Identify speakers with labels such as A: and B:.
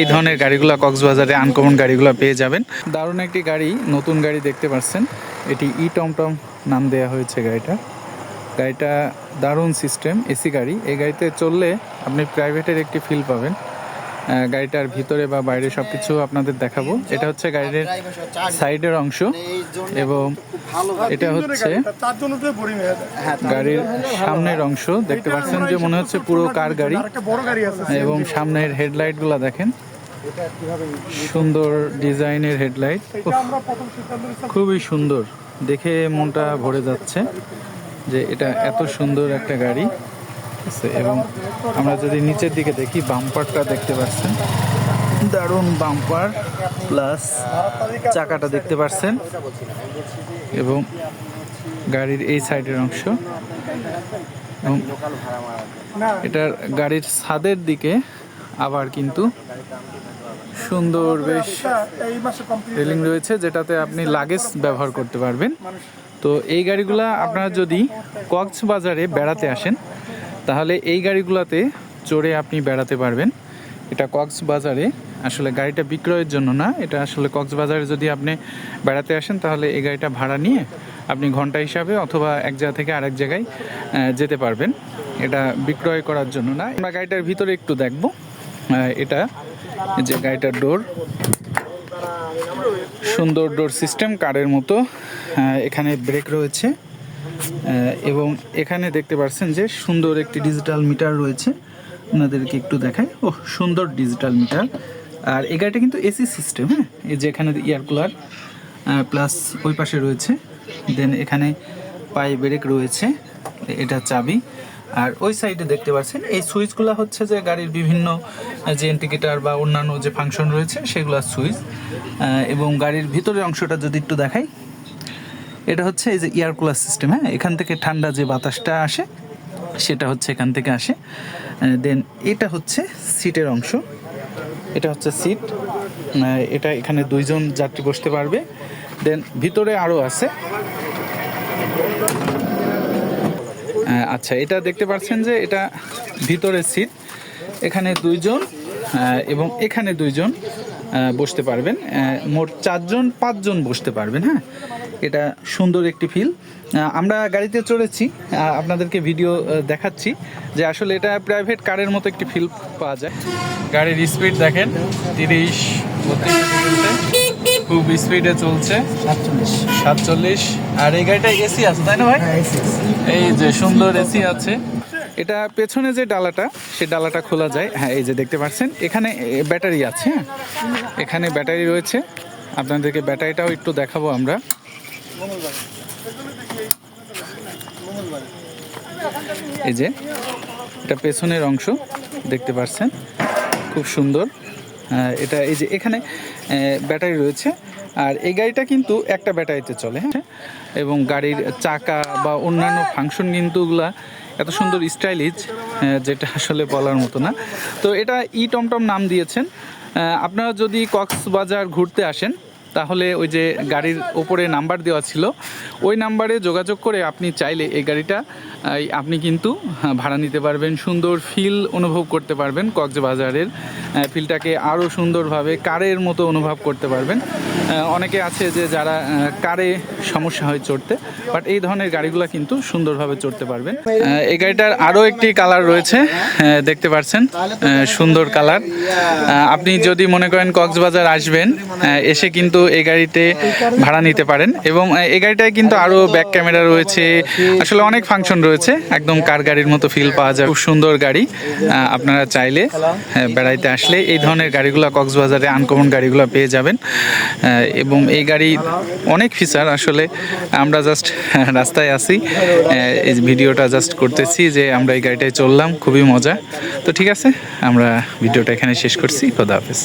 A: এই ধরনের গাড়িগুলো কক্সবাজারে আনকমন গাড়িগুলো পেয়ে যাবেন। দারুণ একটি গাড়ি, নতুন গাড়ি দেখতে পাচ্ছেন এটি ই টমটম নাম দেওয়া হয়েছে গাড়িটা। গাড়িটা দারুণ সিস্টেম এসি গাড়ি। এই গাড়িতে চললে আপনি প্রাইভেটের একটি ফিল পাবেন। গাড়িটার ভিতরে বা বাইরে সব কিছু আপনাদের দেখাবো। এটা হচ্ছে গাড়ির সাইডের অংশ এবং এটা হচ্ছে গাড়ির সামনের অংশ। দেখতে পাচ্ছেন যে মনে হচ্ছে পুরো কার গাড়ি এবং সামনের হেডলাইটগুলা দেখেন। সুন্দর ডিজাইনের হেডলাইট। খুবই সুন্দর। দেখে মনটা ভরে যাচ্ছে যে এটা এত সুন্দর একটা গাড়ি। আছে এবং আমরা যদি নিচের দিকে দেখি বাম্পারটা দেখতে পাচ্ছেন। দারুণ বাম্পার প্লাস চাকাটা দেখতে পাচ্ছেন এবং গাড়ির এই সাইডের অংশ। এবং এটার গাড়ির ছাদের দিকে আবার কিন্তু সুন্দর বেশ রেলিং রয়েছে, যেটাতে আপনি লাগেজ ব্যবহার করতে পারবেন। তো এই গাড়িগুলা আপনারা যদি কক্সবাজারে বেড়াতে আসেন তাহলে এই গাড়িগুলোতে চড়ে আপনি বেড়াতে পারবেন। এটা কক্সবাজারে। আসলে গাড়িটা বিক্রয়ের জন্য না, এটা আসলে কক্সবাজারে যদি আপনি বেড়াতে আসেন, তাহলে এই গাড়িটা ভাড়া নিয়ে আপনি ঘণ্টা হিসাবে অথবা এক জায়গা থেকে আরেক জায়গায় যেতে পারবেন। এটা বিক্রয় করার জন্য না। আমরা গাড়িটার ভিতরে একটু দেখব। এটা যে গাড়িটার ডোর। সুন্দর ডোর সিস্টেম, কারের মতো। এখানে ব্রেক রয়েছে। এবং এখানে দেখতে পাচ্ছেন যে সুন্দর একটি ডিজিটাল মিটার রয়েছে। আপনাদেরকে একটু দেখাই। ও সুন্দর ডিজিটাল মিটার আর এই গাড়িটা কিন্তু এসি সিস্টেম হ্যাঁ? এই যে এখানে এয়ার কুলার প্লাস ওই পাশে রয়েছে। দেন এখানে পায়ে ব্রেক রয়েছে। এটা চাবি। আর ওই সাইডে দেখতে পাচ্ছেন, এই সুইচগুলো হচ্ছে যে গাড়ির বিভিন্ন যে ইন্ডিকেটার বা অন্যান্য যে ফাংশন রয়েছে সেগুলোর সুইচ এবং গাড়ির ভিতরের অংশটা যদি একটু দেখাই এটা হচ্ছে এই যে এয়ার কুলার সিস্টেম হ্যাঁ? এখান থেকে ঠান্ডা যে বাতাসটা আসে, সেটা হচ্ছে এখান থেকে আসে। দেন এটা হচ্ছে সিটের অংশ। এটা হচ্ছে সিট। এটা এখানে দুইজন যাত্রী বসতে পারবে। দেন ভিতরে আরও আছে। আচ্ছা এটা দেখতে পাচ্ছেন যে এটা ভিতরে সিট। এখানে দুইজন এবং এখানে দুইজন বসতে পারবেন। মোট চারজন, পাঁচজন বসতে পারবেন হ্যাঁ? এটা সুন্দর একটি ফিল আমরা গাড়িতে চড়েছি আপনাদেরকে ভিডিও দেখাচ্ছি যে আসলে এটা প্রাইভেট কারের মতো একটি ফিল পাওয়া যায়। গাড়ির স্পিড দেখেন তিরিশ খুব স্পিডে চলছে। সাতচল্লিশ। আর এই গাড়িটা এসি আছে তাই না ভাই? এই যে সুন্দর এসি আছে। এটা পেছনে যে ডালাটা সেই ডালাটা খোলা যায়। হ্যাঁ এই যে দেখতে পাচ্ছেন এখানে এ, ব্যাটারি আছে হ্যাঁ। এখানে ব্যাটারি রয়েছে। আপনাদেরকে ব্যাটারিটাও একটু দেখাবো আমরা। এই যে, এটা পেছনের অংশ, দেখতে পাচ্ছেন খুব সুন্দর। এটা এই যে এখানে ব্যাটারি রয়েছে। আর এই গাড়িটা কিন্তু একটা ব্যাটারিতে চলে হ্যাঁ? এবং গাড়ির চাকা বা অন্যান্য ফাংশন কিন্তু ওগুলা এত সুন্দর স্টাইলিশ যেটা আসলে বলার মতো না। তো এটা ই টমটম নাম দিয়েছেন। আপনারা যদি কক্সবাজার ঘুরতে আসেন তাহলে ওই যে গাড়ির ওপরে নাম্বার দেওয়া ছিল ওই নাম্বারে যোগাযোগ করে আপনি চাইলে এই গাড়িটা আপনি কিন্তু হ্যাঁ, ভাড়া নিতে পারবেন সুন্দর ফিল অনুভব করতে পারবেন কক্সবাজারের ফিলটাকে আরও সুন্দরভাবে কারের মতো অনুভব করতে পারবেন। অনেকে আছে যে যারা কারে সমস্যা হয় চড়তে বাট এই ধরনের গাড়িগুলো কিন্তু সুন্দরভাবে চড়তে পারবেন। এই গাড়িটার আরও একটি কালার রয়েছে দেখতে পাচ্ছেন সুন্দর কালার আপনি যদি মনে করেন কক্সবাজার আসবেন এসে কিন্তু এই গাড়িতে ভাড়া নিতে পারেন এবং এই গাড়িটায় কিন্তু আরও ব্যাক ক্যামেরা রয়েছে। আসলে অনেক ফাংশন রয়েছে। একদম কার গাড়ির মতো ফিল পাওয়া যায়। খুব সুন্দর গাড়ি। আপনারা চাইলে বেড়াইতে আসলে এই ধরনের গাড়িগুলো, কক্সবাজারে আনকমন গাড়িগুলো পেয়ে যাবেন। এবং এই গাড়ি অনেক ফিচার আসলে। আমরা জাস্ট রাস্তায় আসি এই ভিডিওটা জাস্ট করতেছি যে আমরা এই গাড়িটায় চললাম। খুবই মজা। তো ঠিক আছে, আমরা ভিডিওটা এখানে শেষ করছি। খোদা হাফেজ।